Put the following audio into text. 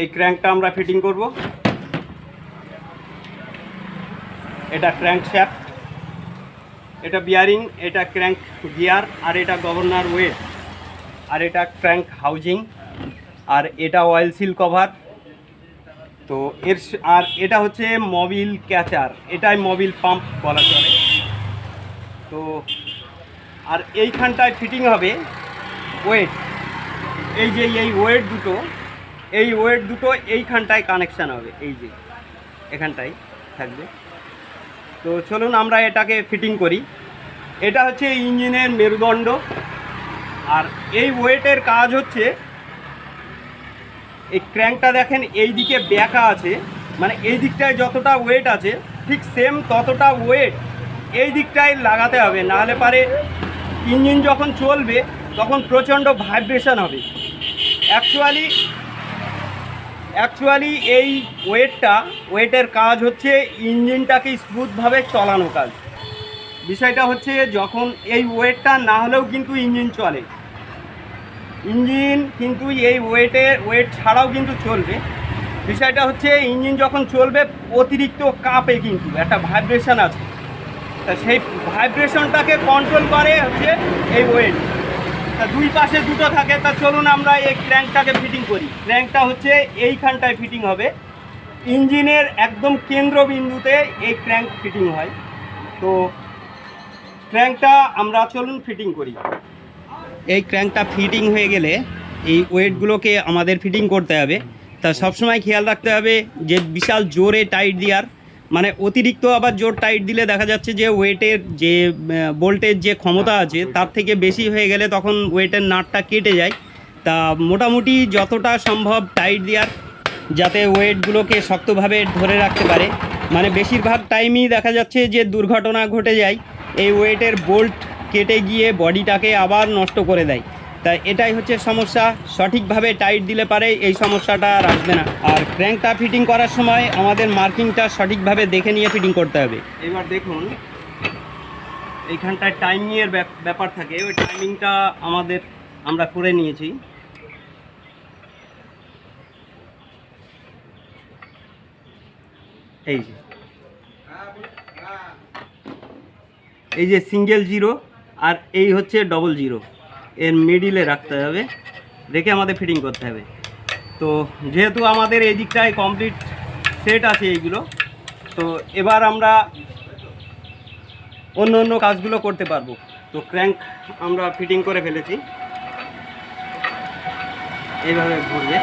এই ক্র্যাঙ্কটা আমরা ফিটিং করব। এটা ক্র্যাঙ্ক শ্যাফট এটা বিয়ারিং এটা ক্র্যাঙ্ক গিয়ার আর এটা গভর্নর ওয়েট আর এটা ক্র্যাঙ্ক হাউজিং আর এটা অয়েল সিল কভার তো এর আর এটা হচ্ছে মবিল ক্যাচার এটাই মবিল পাম্প বলা চলে। তো আর এইখানটায় ফিটিং হবে ওয়েট এই যে এই ওয়েট দুটো এই ওয়েট দুটো এইখানটায় কানেকশান হবে, এই যে এখানটায় থাকবে। তো চলুন আমরা এটাকে ফিটিং করি। এটা হচ্ছে ইঞ্জিনের মেরুদণ্ড। আর এই ওয়েটের কাজ হচ্ছে, এই ক্র্যাঙ্কটা দেখেন, এই দিকে ব্যাকা আছে মানে এই দিকটায় যতটা ওয়েট আছে, ঠিক সেম ততটা ওয়েট এই দিকটায় লাগাতে হবে। নাহলে পারে ইঞ্জিন যখন চলবে, তখন প্রচণ্ড ভাইব্রেশন হবে। অ্যাকচুয়ালি অ্যাকচুয়ালি এই ওয়েটটা, ওয়েটের কাজ হচ্ছে ইঞ্জিনটাকে স্মুথভাবে চলানো কাজ। বিষয়টা হচ্ছে যখন এই ওয়েটটা না হলেও কিন্তু ইঞ্জিন চলে। ইঞ্জিন কিন্তু এই ওয়েটের ওয়েট ছাড়াও কিন্তু চলবে। বিষয়টা হচ্ছে ইঞ্জিন যখন চলবে, অতিরিক্ত কাপে কিন্তু, একটা ভাইব্রেশন আছে। তা সেই ভাইব্রেশনটাকে কন্ট্রোল করে হচ্ছে এই ওয়েট। তা দুই পাশে দুটো থাকে, তা চলুন আমরা এই ক্র্যাঙ্কটাকে ফিটিং করি। ক্র্যাঙ্কটা হচ্ছে এইখানটায় ফিটিং হবে। ইঞ্জিনের একদম কেন্দ্রবিন্দুতে এই ক্র্যাঙ্ক ফিটিং হয়। তো ক্র্যাঙ্কটা আমরা চলুন ফিটিং করি। এই ক্র্যাঙ্কটা ফিটিং হয়ে গেলে এই ওয়েটগুলোকে আমাদের ফিটিং করতে হবে। তা সবসময় খেয়াল রাখতে হবে যে বিশাল জোরে টাইট দেওয়ার মানে অতিরিক্ত আবার জোর টাইট দিলে দেখা যাচ্ছে যে ওয়েটের যে বোল্টের যে ক্ষমতা আছে, তার থেকে বেশি হয়ে গেলে তখন ওয়েটের নাটটা কেটে যায়। তা মোটামুটি যতটা সম্ভব টাইট দেওয়ার, যাতে ওয়েটগুলোকে শক্তভাবে ধরে রাখতে পারে। মানে বেশিরভাগ টাইমই দেখা যাচ্ছে যে দুর্ঘটনা ঘটে যায়, এই ওয়েটের বোল্ট কেটে গিয়ে বডিটাকে আবার নষ্ট করে দেয়। তাই এটাই হচ্ছে সমস্যা। সঠিকভাবে টাইট দিলে পারে, এই সমস্যাটা আর আসবে না। আর ক্র্যাঙ্কটা ফিটিং করার সময় আমাদের মার্কিংটা সঠিকভাবে দেখে নিয়ে ফিটিং করতে হবে। এবার দেখুন, এইখানটায় টাইমিংয়ের ব্যাপার থাকে। ওই টাইমিংটা আমাদের আমরা করে নিয়েছি। এই যে। এই যে সিঙ্গেল জিরো আর এই হচ্ছে ডবল জিরো। এর মিডিলে রাখতে হবে। রেখে আমাদের ফিটিং করতে হবে। তো যেহেতু আমাদের এই দিকটায় কমপ্লিট সেট আছে এইগুলো, তো এবার আমরা অন্য অন্য কাজগুলো করতে পারব। তো ক্র্যাঙ্ক আমরা ফিটিং করে ফেলেছি। এইভাবে ঘুরবে